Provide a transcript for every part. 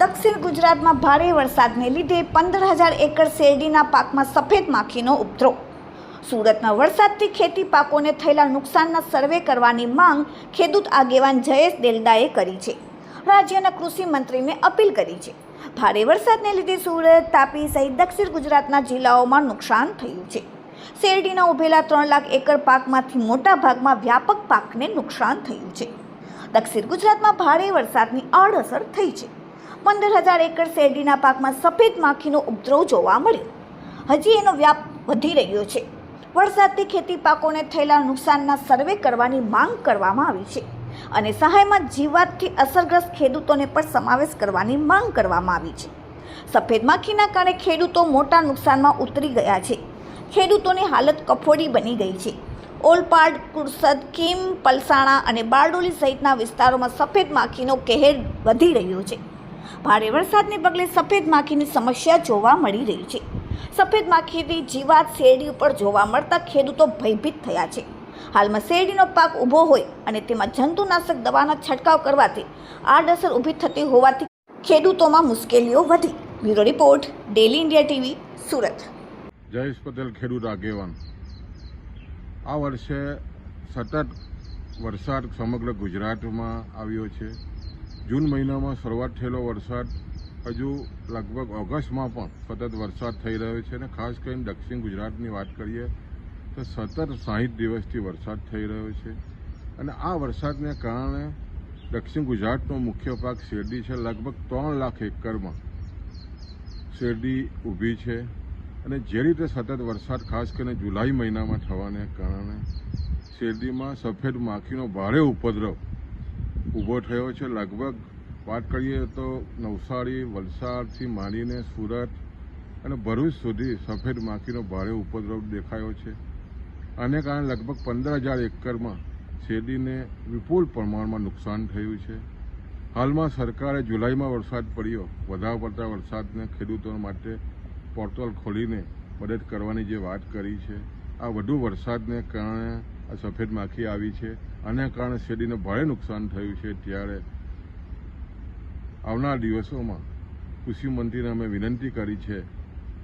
દક્ષિણ ગુજરાતમાં ભારે વરસાદને લીધે પંદર હજાર એકર શેરડીના પાકમાં સફેદ માખીનો ઉપદ્રો સુરતમાં વરસાદથી ખેતી પાકોને થયેલા નુકસાનના સર્વે કરવાની માંગ ખેડૂત આગેવાન જયેશ દેલદાએ કરી છે. રાજ્યના કૃષિ મંત્રીને અપીલ કરી છે. ભારે વરસાદને લીધે સુરત, તાપી સહિત દક્ષિણ ગુજરાતના જિલ્લાઓમાં નુકસાન થયું છે. શેરડીના ઉભેલા ત્રણ લાખ એકર પાકમાંથી મોટા ભાગમાં વ્યાપક પાકને નુકસાન થયું છે. દક્ષિણ ગુજરાતમાં ભારે વરસાદની આડઅસર થઈ છે. પંદર હજાર એકર શેરડીના પાકમાં સફેદ માખીનો ઉપદ્રવ જોવા મળ્યો. હજી એનો વ્યાપ વધી રહ્યો છે. વરસાદથી ખેતી પાકોને થયેલા નુકસાનના સર્વે કરવાની માંગ કરવામાં આવી છે અને સહાયમાં જીવાતથી અસરગ્રસ્ત ખેડૂતોને પણ સમાવેશ કરવાની માંગ કરવામાં આવી છે. સફેદ માખીના કારણે ખેડૂતો મોટા નુકસાનમાં ઉતરી ગયા છે. ખેડૂતોની હાલત કફોડી બની ગઈ છે. ઓલપાડ, કુરસદ, કીમ, પલસાણા અને બારડોલી સહિતના વિસ્તારોમાં સફેદ માખીનો કહેર વધી રહ્યો છે. ભારે વરસાદને પગલે સફેદ માખીની સમસ્યા જોવા મળી રહી છે. સફેદ માખીની જીવાત શેરડી ઉપર જોવા મળતા ખેડૂતો ભયભીત થયા છે. હાલમાં શેરડીનો પાક ઊભો હોય અને તેમાં જંતુનાશક દવાનો છંટકાવ કરવાથી આડઅસર ઊભી થતી હોવાથી ખેડૂતોમાં મુશ્કેલીઓ વધી. Bureau report, daily India TV, Surat. Jayesh Patel, ખેડૂત આગેવાન. આ વર્ષે સતત વરસાદ સમગ્ર ગુજરાતમાં આવ્યો છે. જૂન મહિનામાં શરૂઆત થયેલો વરસાદ હજુ લગભગ ઓગસ્ટમાં પણ સતત વરસાદ થઈ રહ્યો છે અને ખાસ કરીને દક્ષિણ ગુજરાતની વાત કરીએ તો સતત સાહીઠ દિવસથી વરસાદ થઈ રહ્યો છે. અને આ વરસાદને કારણે દક્ષિણ ગુજરાતનો મુખ્ય પાક શેરડી છે. લગભગ ત્રણ લાખ એકરમાં શેરડી ઊભી છે. અને જે રીતે સતત વરસાદ ખાસ કરીને જુલાઈ મહિનામાં થવાને કારણે શેરડીમાં સફેદ માખીનો ભારે ઉપદ્રવ ઊભો થયો છે. લગભગ વાત કરીએ તો નવસારી, વલસાડથી માંડીને સુરત અને ભરૂચ સુધી સફેદ માખીનો ભારે ઉપદ્રવ દેખાયો છે. આને કારણે લગભગ પંદર હજાર એકરમાં શેરડીને વિપુલ પ્રમાણમાં નુકસાન થયું છે. હાલમાં સરકારે જુલાઈમાં વરસાદ પડ્યો. વધારે પડતા વરસાદને ખેડૂતો માટે પોર્ટલ ખોલીને મદદ કરવાની જે વાત કરી છે. આ વધુ વરસાદને કારણે આ સફેદ માખી આવી છે. આને કારણે શેરડીને ભારે નુકસાન થયું છે. ત્યારે આવનાર દિવસોમાં કૃષિ મંત્રીને અમે વિનંતી કરી છે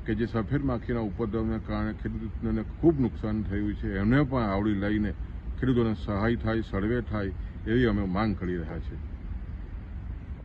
કે જે સફેદ માખીના ઉપદ્રવને કારણે ખેડૂતોને ખૂબ નુકસાન થયું છે. એમને પણ આવડી લઈને ખેડૂતોને સહાય થાય, સર્વે થાય એવી અમે માંગ કરી રહ્યા છીએ.